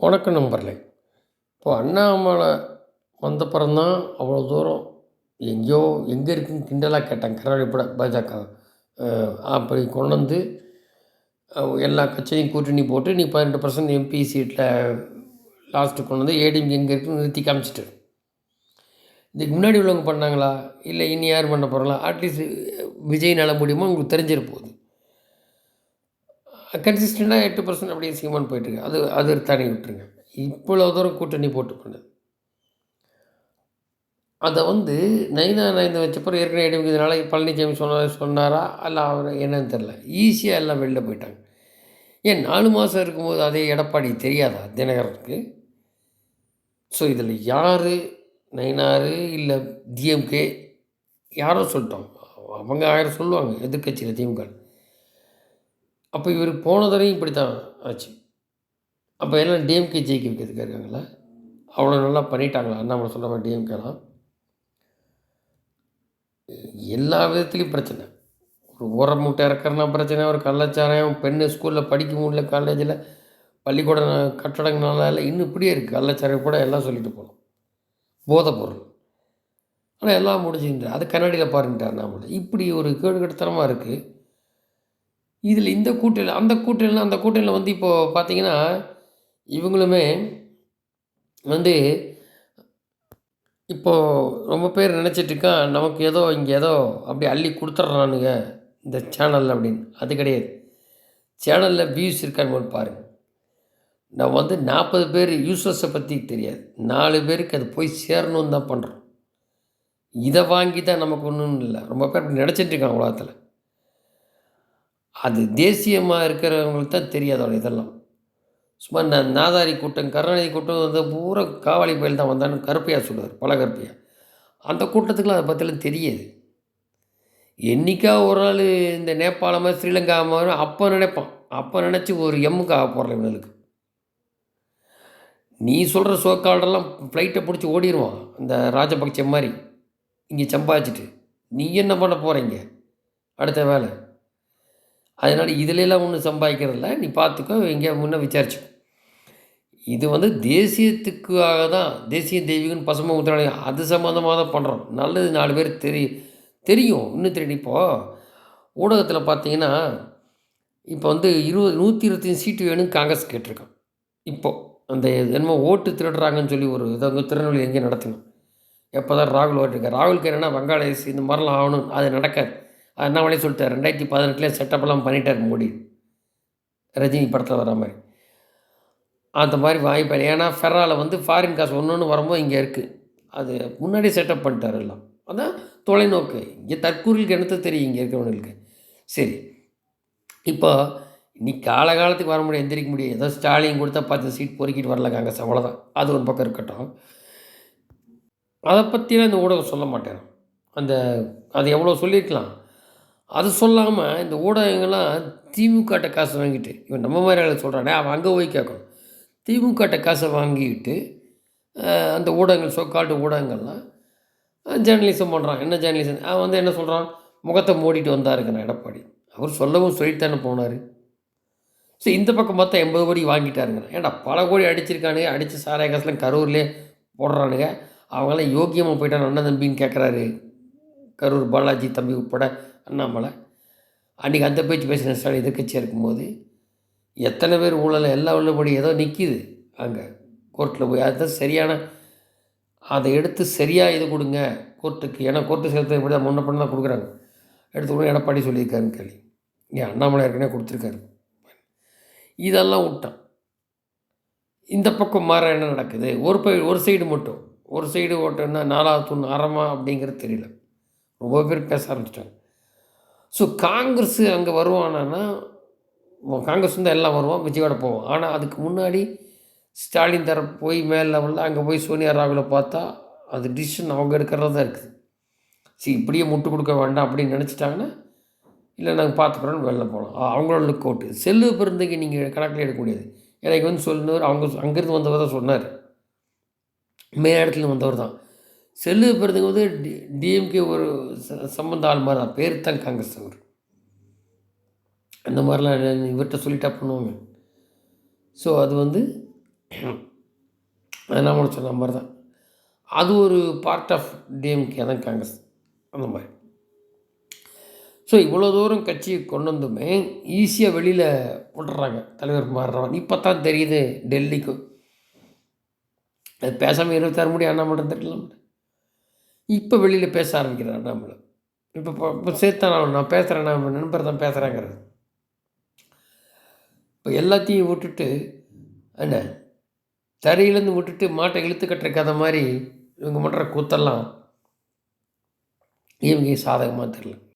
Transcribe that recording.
வணக்கம் நம்பரில் இப்போ அண்ணாமலை வந்தப்புறம் தான் அவ்வளோ தூரம் எங்கேயோ எங்கே இருக்குன்னு கிண்டலாக கேட்டாங்க. கரவழிப்பட பாஜக அப்படி கொண்டு வந்து எல்லா கட்சியும் கூட்டணி போட்டு நீ பதினெட்டு பர்சன்ட் எம்பி சீட்டில் லாஸ்ட்டு கொண்டு வந்து ஏடிஎம் எங்கே இருக்குன்னு நிறுத்தி காமிச்சிட்டு இதுக்கு முன்னாடி உள்ளவங்க பண்ணாங்களா? இல்லை இனி யார் பண்ண போகிறாங்களா அட்லீஸ்ட் விஜய் நல முடியுமோ? உங்களுக்கு தெரிஞ்சிட போகுது கன்சிஸ்டண்ட்டாக எட்டு பர்சன்ட் அப்படியே சீமான் போயிட்டுருக்கு. அது அது தனி விட்டுருங்க. இவ்வளோ தூரம் கூட்டணி போட்டு பண்ணது அதை வந்து நைனா நைந்து வச்சப்பறம் ஏற்கனவே எடுக்கிறதுனால பழனிசாமி சொன்ன சொன்னாரா அல்ல அவர் என்னன்னு தெரில ஈஸியாக எல்லாம் வெளில போயிட்டாங்க. ஏன் நாலு மாதம் இருக்கும்போது அதே எடப்பாடி தெரியாதா தினகரனுக்கு? ஸோ இதில் யார் நைனாரு இல்லை டிஎம்கே யாரோ சொல்லிட்டோம். அவங்க ஆயிரம் சொல்லுவாங்க எதிர்கட்சியில் திமுக அப்போ இவர் போன தடவையும் இப்படி தான் ஆச்சு. அப்போ எல்லாம் டிஎம்கே ஜெயிக்க வைக்கிறதுக்கு இருக்காங்களா அவ்வளோ நல்லா பண்ணிட்டாங்களா? அண்ணாமலை சொன்ன மாதிரி டிஎம்கேலாம் எல்லா விதத்துலேயும் பிரச்சனை. ஒரு ஊற மூட்டை இறக்குறனா பிரச்சனை ஒரு கள்ளச்சாராயம் பெண்ணு ஸ்கூலில் படிக்க முடியல காலேஜில் பள்ளிக்கூட கட்டடங்களால இன்னும் இப்படியே இருக்குது கள்ளச்சாராயம் கூட எல்லாம் சொல்லிட்டு போகணும். போதைப் பொருள். ஆனால் எல்லாம் முடிஞ்சுன்ற அது கண்ணாடியில் பாருன்ட்டார் அண்ணாமலை. இப்படி ஒரு கேடுகட்டத்தனமாக இருக்குது இதில் இந்த கூட்டணி அந்த கூட்டணியில் அந்த கூட்டணியில் வந்து இப்போது பார்த்திங்கன்னா இவங்களுமே வந்து இப்போது ரொம்ப பேர் நினச்சிட்டு இருக்கான் நமக்கு ஏதோ இங்கே ஏதோ அப்படி அள்ளி கொடுத்துட்றானுங்க இந்த சேனலில் அப்படின்னு. அது கிடையாது. சேனலில் வியூஸ் இருக்கான்னு பாருங்கள் நான் வந்து நாற்பது பேர் யூசர்ஸை பற்றி தெரியாது. நாலு பேருக்கு அது போய் சேரணும்னு தான் பண்ணுறோம் இதை வாங்கி தான் நமக்கு ஒன்றும் இல்லை. ரொம்ப பேர் அப்படி நினச்சிட்டு இருக்காங்க உலகத்தில். அது தேசியமாக இருக்கிறவங்களுக்கு தான் தெரியாது அவ்வளோ இதெல்லாம். சும்மா நான் நாதாரி கூட்டம் கருணாநிதி கூட்டம் வந்து பூரா காவாலி பயில் தான் வந்தான்னு கருப்பையா சொல்லுவார் பல கருப்பையா. அந்த கூட்டத்துக்குலாம் அதை பற்றிலாம் தெரியாது. என்னைக்கா ஒரு நாள் இந்த நேபாளமாக ஸ்ரீலங்கா மாதிரி அப்போ நினைப்பான். அப்போ நினச்சி ஒரு எம்முக்கு ஆக போகிறல இவனுக்கு. நீ சொல்கிற சோக்காலெல்லாம் ஃப்ளைட்டை பிடிச்சி ஓடிடுவான் இந்த ராஜபக்சே மாதிரி. இங்கே சம்பாதிச்சிட்டு. நீ என்ன பண்ண போகிறீங்க அடுத்த வேலை. அதனால் இதுலலாம் ஒன்றும் சம்பாதிக்கிறதில்ல. நீ பார்த்துக்கோ எங்கேயா முன்னே விசாரிச்சு இது வந்து தேசியத்துக்காக தான் தேசிய தெய்வீகன் பசுமை முத்திராளி அது சம்மந்தமாக தான் பண்ணுறோம் நல்லது நாலு பேர் தெரிய தெரியும் இன்னும் தெரியும். இப்போது ஊடகத்தில் பார்த்தீங்கன்னா இப்போ வந்து இருபது நூற்றி இருபத்தஞ்சு சீட்டு வேணும் காங்கிரஸ் கேட்டிருக்கான் இப்போது அந்த என்னமோ ஓட்டு திருடுறாங்கன்னு சொல்லி ஒரு இதை வந்து திருநெல்வேலி எங்கேயும் நடத்தணும் எப்போ தான் ராகுல் ஓட்டிருக்கார் ராகுலுக்கு என்னென்னா வங்காளதேசி இந்த மாதிரிலாம் ஆகணும். அது நடக்காது. அண்ணாமலை சொல்லிட்டார்? ரெண்டாயிரத்தி பதினெட்டுலேயே செட்டப்லாம் பண்ணிட்டார் மோடி. ரஜினி படத்தில் வர மாதிரி. அந்த மாதிரி வாய்ப்பு ஏன்னா ஃபெராவில் வந்து ஃபாரின் காசு ஒன்று ஒன்று வரும்போது இங்கே இருக்குது அது முன்னாடி செட்டப் பண்ணிட்டார் எல்லாம். அதான் தொலைநோக்கு. இங்கே தற்கூரிலுக்கு என்னத்த தெரியும்? இங்கே இருக்கிறவங்களுக்கு. சரி. இப்போ நீ காலகாலத்துக்கு வர முடியும் எந்திரிக்க முடியும் ஏதோ ஸ்டாலின் கொடுத்தா பத்து சீட் பொறுக்கிட்டு வரல காங்கிரஸ். அவ்வளோதான் அது ஒரு பக்கம் இருக்கட்டும். அதை பற்றிலாம் இந்த ஊடகம் சொல்ல மாட்டேன். அந்த அது எவ்வளோ சொல்லியிருக்கலாம்? அது சொல்லாமல் இந்த ஊடகங்கள்லாம் திமுகட்ட காசு வாங்கிட்டு இவன் நம்ம மாதிரி ஆளு சொல்கிறானே அவன் அங்கே போய் கேட்கணும். திமுகட்ட காசை வாங்கிட்டு அந்த ஊடகங்கள் சொக்காட்டு ஊடகங்கள்லாம் ஜேர்னலிசம் பண்ணுறான் என்ன ஜேர்னலிசம் அவன் வந்து என்ன சொல்கிறான் முகத்தை மூடிட்டு வந்தாருங்க எடப்பாடி. அவர் சொல்லவும் சொல்லித்தானே போனார். ஸோ இந்த பக்கம் மொத்தம் எண்பது கோடி வாங்கிட்டாருங்க. ஏன்டா பல கோடி அடிச்சிருக்கானுங்க அடித்து சாராய காசுலாம் கரூர்லேயே போடுறானுங்க. அவங்களாம் யோக்கியமாக போயிட்டான் அண்ணன் தம்பின்னு கேட்குறாரு கரூர் பாலாஜி தம்பி உட்பட அண்ணாமலை. அன்றைக்கி அந்த பேச்சு பேசின ஸ்டாலின் எதிர்கட்சியாக இருக்கும்போது எத்தனை பேர் ஊழல் எல்லாம் உள்ளபடி ஏதோ நிற்கிது அங்கே. கோர்ட்டில் போய் அதுதான் சரியான அதை எடுத்து சரியாக இது கொடுங்க. கோர்ட்டுக்கு ஏன்னா கோர்ட்டு சேர்த்து இப்படி தான் முன்ன பண்ண தான் கொடுக்குறாங்க. எடுத்து கூட எடப்பாடி சொல்லியிருக்காருன்னு கேள்வி. ஏன் அண்ணாமலை ஏற்கனவே கொடுத்துருக்காரு. இதெல்லாம் விட்டான் இந்த பக்கம் மாற என்ன நடக்குது? ஒரு பை ஒரு சைடு மட்டும். ஒரு சைடு ஓட்டம்னா நாலாவது தூண் அறமா அப்படிங்கிறது தெரியல. ரொம்ப பேர் பேச ஆரம்பிச்சிட்டாங்க ஸோ காங்கிரஸ் அங்கே வருவானா காங்கிரஸ் வந்து எல்லாம் வருவான் விஜயோட போவோம் ஆனால் அதுக்கு முன்னாடி ஸ்டாலின் தர போய் மேல் லெவலில் அங்கே போய் சோனியா ராகுல பார்த்தா அது டிசிஷன் அவங்க எடுக்கிறதா தான் இருக்குது. சரி இப்படியே முட்டு கொடுக்க வேண்டாம் அப்படின்னு நினச்சிட்டாங்கன்னா இல்லை நாங்கள் பார்த்துக்குறோன்னு வெளில போகலாம் அவங்களோட லுக் அவுட்டு செல்லு பிறந்தங்க நீங்கள் கணக்கில் எடுக்க முடியாது எனக்கு வந்து சொல்லுனவர் அவங்க அங்கேருந்து வந்தவர் தான் சொன்னார். மே இடத்துல வந்தவர் தான். செல்லு பிறந்தவங்க வந்து டி டிஎம்கே ஒரு ச- ஆள் மாதிரி தான். பேர் தான் காங்கிரஸ் அவர். அந்த மாதிரிலாம் இவர்கிட்ட சொல்லிட்டா பண்ணுவாங்க. ஸோ அது வந்து அண்ணாமலை சொன்ன மாதிரி தான். அது ஒரு பார்ட் ஆஃப் டிஎம்கே தான் காங்கிரஸ். அந்த மாதிரி. ஸோ இவ்வளோ தூரம் கட்சியை கொண்டு வந்துமே ஈஸியாக வெளியில் விட்டுறாங்க. தலைவர் மாறுறவன். இப்போ தான் தெரியுது டெல்லிக்கு. அது பேசாமல் இருபத்தாறு முடி அண்ணாமலை தெரியலாம் இப்போ வெளியில் பேச ஆரம்பிக்கிறார் நம்மளை. இப்போ இப்போ இப்போ சேர்த்தான் நான் நான் பேசுகிறேன் நான் நண்பர் தான் பேசுகிறேங்கிறது இப்போ எல்லாத்தையும் விட்டுட்டு என்ன? தரையிலேருந்து விட்டுட்டு மாட்டை இழுத்து கட்டுற கதை மாதிரி இவங்க பண்ணுற கூத்தெல்லாம் இவங்க சாதகமாக தெரில